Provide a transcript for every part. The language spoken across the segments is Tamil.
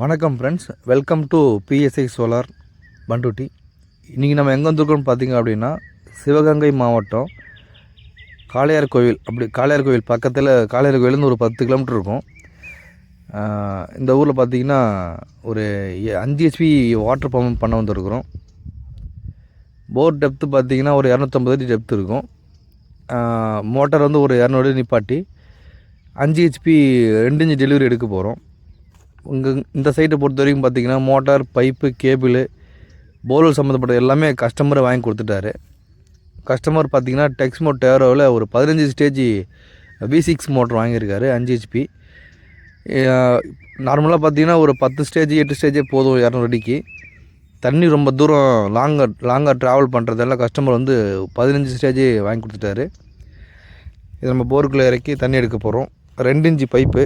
வணக்கம் friends welcome to PSI solar Panruti. இன்றைக்கி நம்ம எங்கே வந்திருக்கோம்னு பார்த்தீங்க அப்படின்னா சிவகங்கை மாவட்டம் காளையார் கோவில். அப்படி காளையார் கோவில் பக்கத்தில் காளையார் கோவிலேருந்து ஒரு பத்து கிலோமீட்டர் இருக்கும். இந்த ஊரில் பார்த்தீங்கன்னா ஒரு அஞ்சு ஹெச்பி வாட்டர் பம்ப் பண்ண வந்திருக்கிறோம். போர் டெப்த்து பார்த்தீங்கன்னா ஒரு இரநூத்தம்பது அடி டெப்த் இருக்கும். மோட்டார் வந்து ஒரு இரநூறு நிப்பாட்டி அஞ்சு ஹெச்பி ரெண்டு இன்ச்சு டெலிவரி எடுக்க போகிறோம் இங்கே இந்த சைட்டை பொறுத்த வரைக்கும் பார்த்தீங்கன்னா மோட்டார் பைப்பு கேபிள் போர்வெல் சம்மந்தப்பட்ட எல்லாமே கஸ்டமரை வாங்கி கொடுத்துட்டாரு. கஸ்டமர் பார்த்திங்கன்னா டெக்ஸ்மோ டேரோவில் ஒரு பதினஞ்சு ஸ்டேஜ் வி சிக்ஸ் மோட்டர் வாங்கியிருக்காரு அஞ்சு ஹெச்பி நார்மலாக பார்த்தீங்கன்னா ஒரு பத்து ஸ்டேஜ் எட்டு ஸ்டேஜே போதும் இரநூறு அடிக்கு. தண்ணி ரொம்ப தூரம் லாங்காக லாங்காக ட்ராவல் பண்ணுறதெல்லாம் கஸ்டமர் வந்து பதினஞ்சு ஸ்டேஜ் வாங்கி கொடுத்துட்டாரு. இது நம்ம போருக்குள்ளே இறக்கி தண்ணி எடுக்க போகிறோம் ரெண்டு இன்ச்சு பைப்பு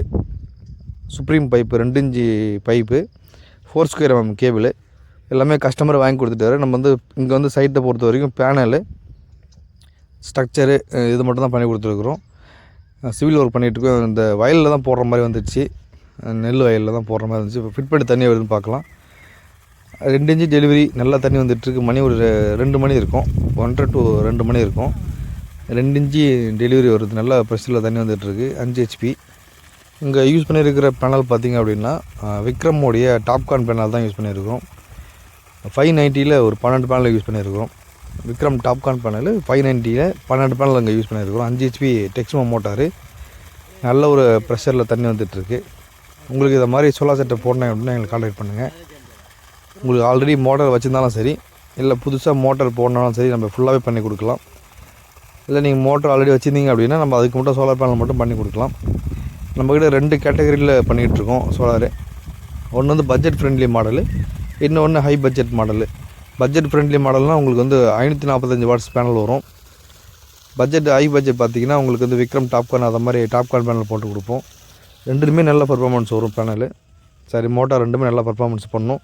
சுப்ரீம் பைப்பு ரெண்டு inch pipe four square MM cable எல்லாமே கஸ்டமர் வாங்கி கொடுத்துட்டாரு. நம்ம வந்து இங்கே வந்து சைட்டை பொறுத்த வரைக்கும் பேனலு ஸ்ட்ரக்சரு இது மட்டும் தான் பண்ணி கொடுத்துருக்குறோம். சிவில் ஒர்க் பண்ணிகிட்ருக்கோம் இந்த வயலில் தான் போடுற மாதிரி வந்துடுச்சு. நெல் வயலில் தான் போடுற மாதிரி இருந்துச்சு இப்போ ஃபிட் பண்ணி தண்ணி வருதுன்னு பார்க்கலாம். ரெண்டு இன்ச்சு டெலிவரி நல்லா தண்ணி வந்துட்டுருக்கு. மணி ஒரு ரெண்டு மணி இருக்கும். ஒன்றரை டு ரெண்டு மணி இருக்கும். ரெண்டு இன்ச்சு டெலிவரி வருது. நல்லா ப்ரெஷரில் தண்ணி வந்துட்டுருக்கு. அஞ்சு ஹெச்பி இங்கே யூஸ் பண்ணியிருக்கிற பேனல் பார்த்தீங்க அப்படின்னா விக்ரமோடைய டாப்கான் பேனல் தான் யூஸ் பண்ணியிருக்கிறோம் ஃபைவ் நைன்ட்டியில் ஒரு பன்னெண்டு பேனல் யூஸ் பண்ணியிருக்கிறோம் விக்ரம் டாப்கான் பேனல் ஃபைவ் நைன்ட்டியில் பன்னெண்டு பேனல் அங்கே யூஸ் பண்ணியிருக்கிறோம் அஞ்சு ஹெச்பி டெக்ஸ்மோ மோட்டாரு நல்ல ஒரு ப்ரெஷரில் தண்ணி வந்துட்டுருக்கு. உங்களுக்கு இதை மாதிரி சோலார் செட்டை போடணும் அப்படின்னா எங்களுக்கு கான்டாக்ட் பண்ணுங்கள் உங்களுக்கு ஆல்ரெடி மோட்டார் வச்சுருந்தாலும் சரி இல்லை புதுசாக மோட்டார் போடணாலும் சரி நம்ம ஃபுல்லாகவே பண்ணி கொடுக்கலாம். இல்லை நீங்கள் மோட்டர் ஆல்ரெடி வச்சுருந்தீங்க அப்படின்னா நம்ம அதுக்கு மட்டும் சோலார் பேனல் மட்டும் பண்ணி கொடுக்கலாம். நம்மக்கிட்ட ரெண்டு கேட்டகரியில் பண்ணிகிட்ருக்கோம் சோலாரு. ஒன்று வந்து பட்ஜெட் ஃப்ரெண்ட்லி மாடலு இன்னொன்று high budget model budget friendly மாடல்னால் உங்களுக்கு வந்து ஐநூற்றி நாற்பத்தஞ்சு வாட்ஸ் பேனல் வரும். பட்ஜெட் ஹை பட்ஜெட் பார்த்தீங்கன்னா உங்களுக்கு வந்து விக்ரம் டாப்கான் அதை மாதிரி டாப்கான் பேனல் போட்டு கொடுப்போம். ரெண்டுமே நல்ல பர்ஃபார்மன்ஸ் வரும் பேனலு சரி மோட்டார் ரெண்டுமே நல்ல பர்ஃபார்மன்ஸ் பண்ணும்.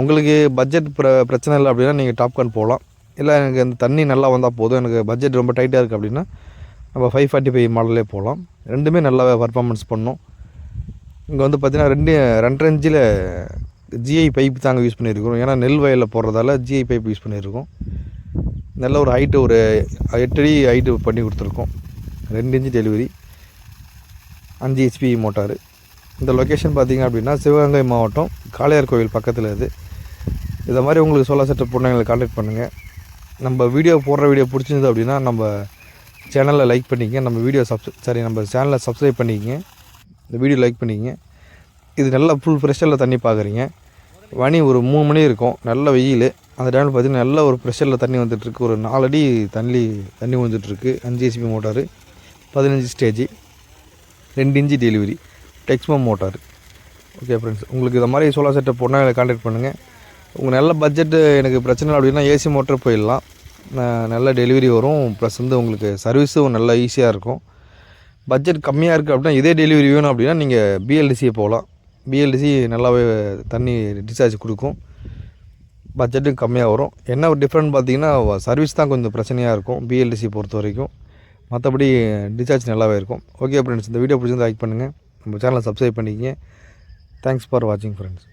உங்களுக்கு பட்ஜெட் பிர பிரச்சனை இல்லை அப்படின்னா நீங்கள் டாப்கான் போகலாம் இல்லை எனக்கு இந்த தண்ணி நல்லா வந்தால் போதும். எனக்கு பட்ஜெட் ரொம்ப டைட்டாக இருக்குது அப்படின்னா நம்ம ஃபைவ் ஃபார்ட்டி ஃபைவ் மாடலே போகலாம். ரெண்டுமே நல்லா பர்ஃபார்மன்ஸ் பண்ணும். இங்கே வந்து பார்த்தீங்கன்னா ரெண்டு ரெண்டரை இன்ச்சில் ஜிஐ பைப் தாங்க யூஸ் பண்ணியிருக்கிறோம் ஏன்னா நெல் வயலில் போடுறதால ஜிஐ பைப் யூஸ் பண்ணியிருக்கோம் நல்ல ஒரு ஹைட்டு ஒரு எட்டு அடி ஹைட்டு பண்ணி கொடுத்துருக்கோம். ரெண்டு இன்ச்சு டெலிவரி அஞ்சு ஹெச்பி மோட்டார். இந்த லொக்கேஷன் பார்த்திங்க அப்படின்னா சிவகங்கை மாவட்டம் காளையார் கோவில் பக்கத்தில் இது. இதை மாதிரி உங்களுக்கு சோலார் செட்டப் போனால் காண்டாக்ட் பண்ணுங்கள் நம்ம வீடியோ போடுற வீடியோ பிடிச்சிருந்தது அப்படின்னா நம்ம சேனலில் லைக் பண்ணிக்கங்க. நம்ம வீடியோ சப்ஸ் சரி நம்ம சேனலை சப்ஸ்கிரைப் பண்ணிக்கங்க. இந்த வீடியோ லைக் பண்ணிக்கங்க. இது நல்லா ஃபுல் ப்ரெஷரில் தண்ணி பார்க்குறீங்க மணி ஒரு மூணு மணி இருக்கும். நல்ல வெயில். அந்த டைமில் பார்த்தீங்கன்னா நல்ல ஒரு ப்ரெஷரில் தண்ணி வந்துட்டுருக்கு. ஒரு நாலடி தண்ணி தண்ணி வந்துட்டுருக்கு. அஞ்சு ஏசிபி மோட்டார். பதினஞ்சு ஸ்டேஜ் ரெண்டு inch delivery Texmo motor okay friends உங்களுக்கு இந்த மாதிரி சோலார் செட்டப் போனால் எனக்கு கான்டாக்ட் பண்ணுங்கள் உங்கள் நல்ல பட்ஜெட்டு எனக்கு பிரச்சனை இல்லை அப்படின்னா ஏசி மோட்டர் போயிடலாம். நல்ல டெலிவரி வரும். ப்ளஸ் வந்து உங்களுக்கு சர்வீஸும் நல்லா ஈஸியாக இருக்கும். பட்ஜெட் கம்மியாக இருக்குது அப்படின்னா இதே டெலிவரி வேணும் அப்படின்னா நீங்கள் பிஎல்டிசியை போகலாம். பிஎல்டிசி நல்லாவே தண்ணி டிஸ்சார்ஜ் கொடுக்கும். பட்ஜெட்டும் கம்மியாக வரும். என்ன ஒரு டிஃப்ரெண்ட் பார்த்தீங்கன்னா சர்வீஸ் தான் கொஞ்சம் பிரச்சனையாக இருக்கும் பிஎல்டிசி பொறுத்த வரைக்கும். மற்றபடி டிஸ்சார்ஜ் நல்லாவே இருக்கும். ஓகே ஃப்ரெண்ட்ஸ் இந்த வீடியோ பிடிச்சிருந்தா லைக் பண்ணுங்கள் நம்ம சேனலை சப்ஸ்கிரைப் பண்ணிக்கங்க. தேங்க்ஸ் ஃபார் வாட்சிங் ஃப்ரெண்ட்ஸ்